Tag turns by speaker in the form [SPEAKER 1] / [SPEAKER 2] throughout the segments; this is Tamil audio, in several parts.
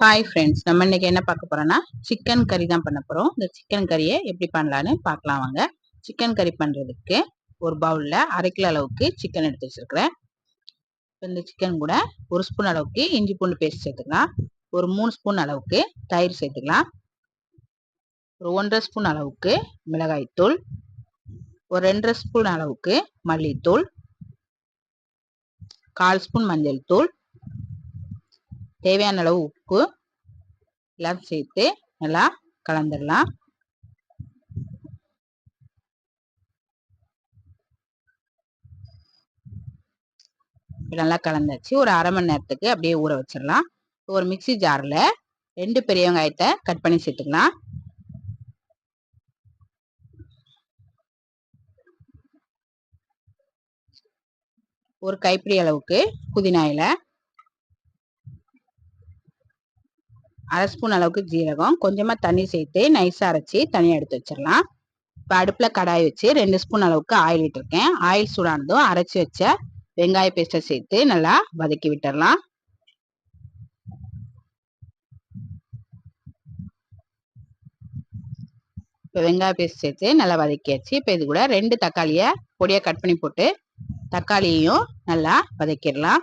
[SPEAKER 1] ஹாய் ஃப்ரெண்ட்ஸ் நம்ம இன்னைக்கு என்ன பார்க்க போறோம்னா சிக்கன் கறி தான் பண்ண போறோம். இந்த சிக்கன் கறியை எப்படி பண்ணலான்னு பார்க்கலாம் வாங்க. சிக்கன் கறி பண்ணுறதுக்கு ஒரு பவுலில் அரை கிலோ அளவுக்கு சிக்கன் எடுத்து வச்சிருக்கிறேன். இந்த சிக்கன் கூட ஒரு ஸ்பூன் அளவுக்கு இஞ்சி பூண்டு பேஸ்ட் சேர்த்துக்கலாம். ஒரு மூணு ஸ்பூன் அளவுக்கு தயிர் சேர்த்துக்கலாம். ஒரு ஒன்றரை ஸ்பூன் அளவுக்கு மிளகாய்த்தூள் ஒரு ரெண்டரை ஸ்பூன் அளவுக்கு மல்லித்தூள். கால் ஸ்பூன் மஞ்சள் தூள். தேவையான அளவு உப்பு எல்லாம் சேர்த்து நல்லா கலந்துடலாம். நல்லா கலந்தாச்சு. ஒரு அரை மணி நேரத்துக்கு அப்படியே ஊற வச்சிடலாம். ஒரு மிக்சி ஜாரில் ரெண்டு பெரிய வெங்காயத்தை கட் பண்ணி சேர்த்துக்கலாம். ஒரு கைப்பிடி அளவுக்கு புதினா இலை அரை ஸ்பூன் அளவுக்கு ஜீரகம் கொஞ்சமாக தண்ணி சேர்த்து நைஸாக அரைச்சி தனியாக எடுத்து வச்சிடலாம். இப்போ அடுப்பில் கடாய் வச்சு ரெண்டு ஸ்பூன் அளவுக்கு ஆயில் விட்டுருக்கேன். ஆயில் சூடானதும் அரைச்சி வச்ச வெங்காய பேஸ்ட்டை சேர்த்து நல்லா வதக்கி விட்டுடலாம். இப்போ வெங்காய பேஸ்ட் சேர்த்து நல்லா வதக்கியாச்சு. இப்போ இது கூட ரெண்டு தக்காளியை பொடியாக கட் பண்ணி போட்டு தக்காளியையும் நல்லா வதக்கிடலாம்.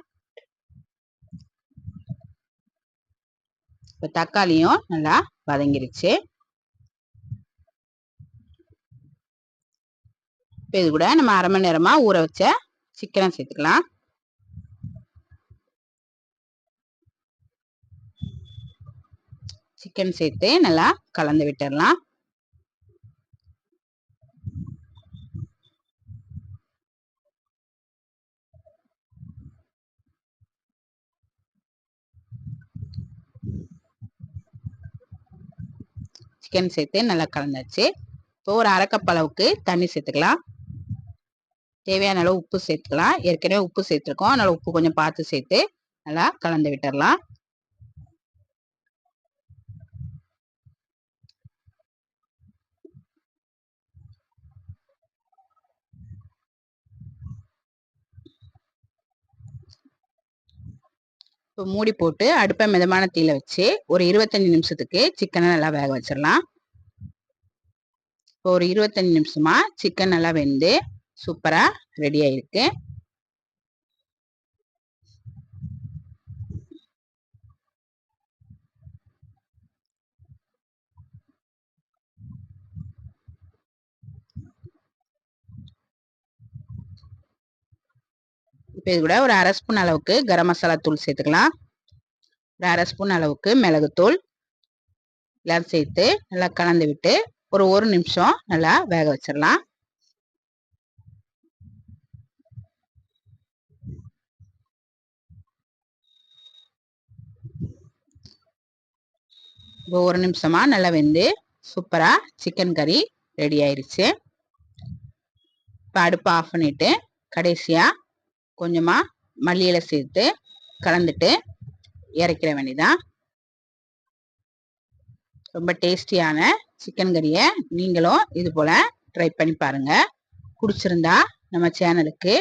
[SPEAKER 1] இப்போ தக்காளியும் நல்லா வதங்கிருச்சு. இப்போ இது கூட நம்ம அரை மணி நேரமாக ஊற வச்ச சிக்கனை சேர்த்துக்கலாம். சிக்கன் சேர்த்து நல்லா கலந்து விட்டுடலாம் சிக்கன் சேர்த்து நல்லா கலந்தாச்சு. இப்போ ஒரு அரைக்கப் அளவுக்கு தண்ணி சேர்த்துக்கலாம். தேவையான அளவு உப்பு சேர்த்துக்கலாம். ஏற்கனவே உப்பு சேர்த்துருக்கோம். அதனால் உப்பு கொஞ்சம் பார்த்து சேர்த்து நல்லா கலந்து விட்டுடலாம் இப்போ மூடி போட்டு அடுப்பை மிதமான தீயில வச்சு ஒரு இருபத்தஞ்சி நிமிஷத்துக்கு சிக்கனை நல்லா வேக வச்சிடலாம். இப்போ ஒரு இருபத்தஞ்சி நிமிஷமா சிக்கன் நல்லா வெந்து சூப்பராக ரெடி ஆயிருக்கு. இப்போ இது கூட ஒரு அரை ஸ்பூன் அளவுக்கு கரம் மசாலா தூள் சேர்த்துக்கலாம். ஒரு அரை ஸ்பூன் அளவுக்கு மிளகுத்தூள் எல்லாம் சேர்த்து நல்லா கலந்து விட்டு ஒரு ஒரு நிமிஷம் நல்லா வேக வச்சிடலாம். இப்போ ஒரு நிமிஷமா நல்லா வெந்து சூப்பராக சிக்கன் கறி ரெடி ஆயிடுச்சு இப்போ அடுப்பு ஆஃப் பண்ணிவிட்டு கடைசியாக கொஞ்சமாக மல்லியில சேர்த்து கலந்துட்டு இறக்கிற வேண்டிதான் ரொம்ப டேஸ்டியான சிக்கன் கறியை நீங்களும் இது போல் ட்ரை பண்ணி பாருங்கள் பிடிச்சிருந்தா நம்ம சேனலுக்கு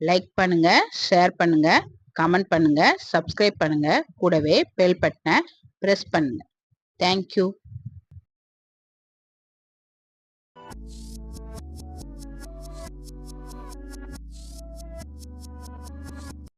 [SPEAKER 1] லைக் பண்ணுங்கள் ஷேர் பண்ணுங்கள் கமெண்ட் பண்ணுங்கள் சப்ஸ்கிரைப் பண்ணுங்கள் கூடவே பெல் பட்டனை ப்ரெஸ் பண்ணுங்கள் தேங்க்யூ